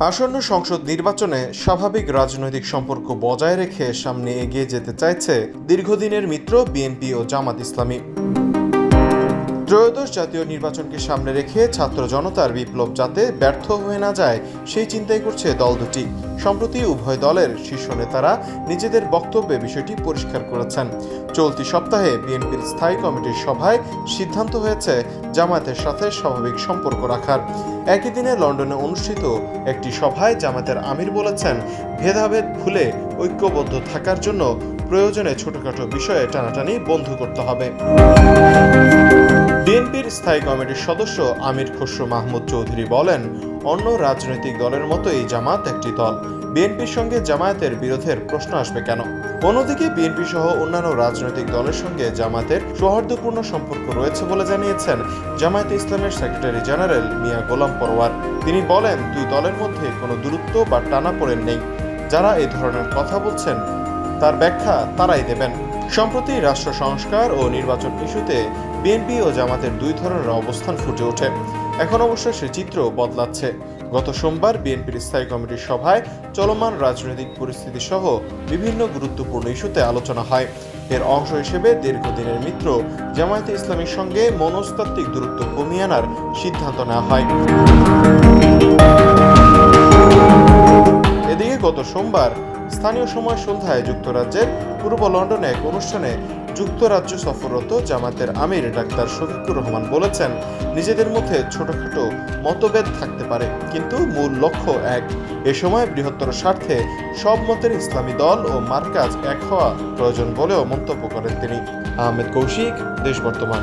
আসন্ন সংসদ নির্বাচনে স্বাভাবিক রাজনৈতিক সম্পর্ক বজায় রেখে সামনে এগিয়ে যেতে চাইছে দীর্ঘদিনের মিত্র, বিএনপি ও জামাত ইসলামী। ত্রয়োদশ জাতীয় নির্বাচনকে সামনে রেখে ছাত্র জনতার বিপ্লব যাতে ব্যর্থ হয়ে না যায়, সেই চিন্তাই করছে দল দুটি। সম্প্রতি উভয় দলের শীর্ষ নেতারা নিজেদের বক্তব্যে বিষয়টি পরিষ্কার করেছেন। চলতি সপ্তাহে বিএনপির স্থায়ী কমিটির সভায় সিদ্ধান্ত হয়েছে জামায়াতের সাথে স্বাভাবিক সম্পর্ক রাখার। একই দিনে লন্ডনে অনুষ্ঠিত একটি সভায় জামায়াতের আমির বলেছেন, ভেদাভেদ ভুলে ঐক্যবদ্ধ থাকার জন্য প্রয়োজনে ছোটখাটো বিষয়ে টানাটানি বন্ধ করতে হবে। স্থায়ী কমিটির সদস্য আমির খসরু মাহমুদ চৌধুরী বলেন, অন্য রাজনৈতিক দলের মতোই জামাত একটি দল। বিএনপির সঙ্গে জামায়াতের বিরোধের প্রশ্ন আসবে কেন? অন্যদিকে বিএনপি সহ অন্যান্য রাজনৈতিক দলের সঙ্গে জামায়াতের সৌহার্দ্যপূর্ণ সম্পর্ক রয়েছে বলে জানিয়েছেন জামায়াতে ইসলামের সেক্রেটারি জেনারেল মিয়া গোলাম পরওয়ার তিনি বলেন, দুই দলের মধ্যে কোনো দূরত্ব বা টানাপোড়েন নেই। যারা এই ধরনের কথা বলছেন, তার ব্যাখ্যা তারাই দেবেন। সম্প্রতি রাষ্ট্র সংস্কার ও নির্বাচন ইস্যুতে বিএনপি ও জামাতের দুই ধরনের অবস্থান ফুটে ওঠে। এখন অবশ্য সে চিত্র বদলাচ্ছে। গত সোমবার বিএনপির স্থায়ী কমিটির সভায় চলমান রাজনৈতিক পরিস্থিতি সহ বিভিন্ন গুরুত্বপূর্ণ ইস্যুতে আলোচনা হয়। এর অংশ হিসেবে দীর্ঘদিনের মিত্র জামায়াতে ইসলামীর সঙ্গে মনস্তাত্ত্বিক দূরত্ব কমিয়ে আনার সিদ্ধান্ত নেওয়া হয়। এদিকে গত সোমবার স্থানীয় সময় সন্ধ্যায় যুক্তরাজ্যের পূর্ব লন্ডনে এক অনুষ্ঠানে যুক্তরাজ্য সফররত জামাতের আমির ডাক্তার শফিকুর রহমান বলেছেন, নিজেদের মধ্যে ছোটখাটো মতভেদ থাকতে পারে, কিন্তু মূল লক্ষ্য এক। এ সময় বৃহত্তর স্বার্থে সব মতের ইসলামী দল ও মার্কাজ এক হওয়া প্রয়োজন বলেও মন্তব্য করেন তিনি। আহমেদ কৌশিক, দেশ বর্তমান।